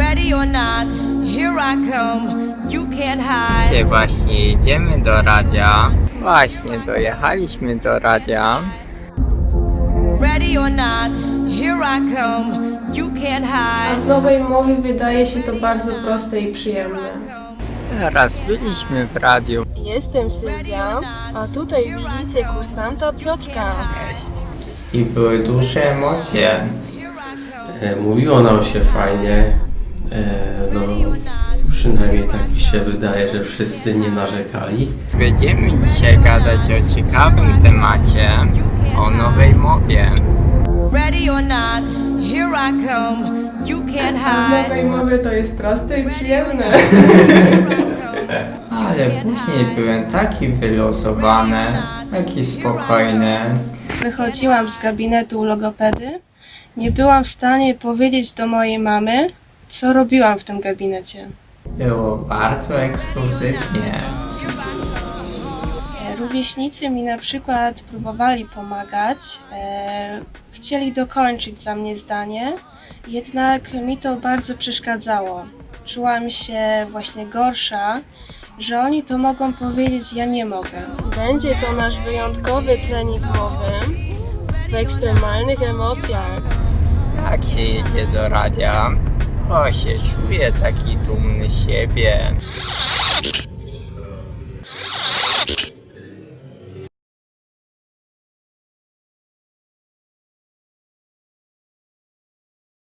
Ready or not, here I come. You can't hide. Dzisiaj właśnie jedziemy do radia. Właśnie dojechaliśmy do radia. Ready or not, here I come. You can't A hide. w nowej mowie wydaje się to bardzo proste i przyjemne. Teraz byliśmy w radiu. Jestem Sylwia, a tutaj widzicie kursanta Piotrka. I były duże emocje. E, Mówiło nam się fajnie. E, No, przynajmniej tak mi się wydaje, że wszyscy nie narzekali. Będziemy dzisiaj gadać o ciekawym temacie, o nowej mowie. Ready or not, here I come. You can't hide. nowej mowie to jest proste i przyjemne. Ale później byłem taki wylosowany, taki spokojny. Wychodziłam z gabinetu logopedy. Nie byłam w stanie powiedzieć do mojej mamy, co robiłam w tym gabinecie. Było bardzo ekskluzywnie. E, Rówieśnicy mi na przykład próbowali pomagać, e, chcieli dokończyć za mnie zdanie, jednak mi to bardzo przeszkadzało. Czułam się właśnie gorsza, że oni to mogą powiedzieć, ja nie mogę. Będzie to nasz wyjątkowy trening mowy w ekstremalnych emocjach. Jak się jedzie do radia, o się czuje taki dumny siebie.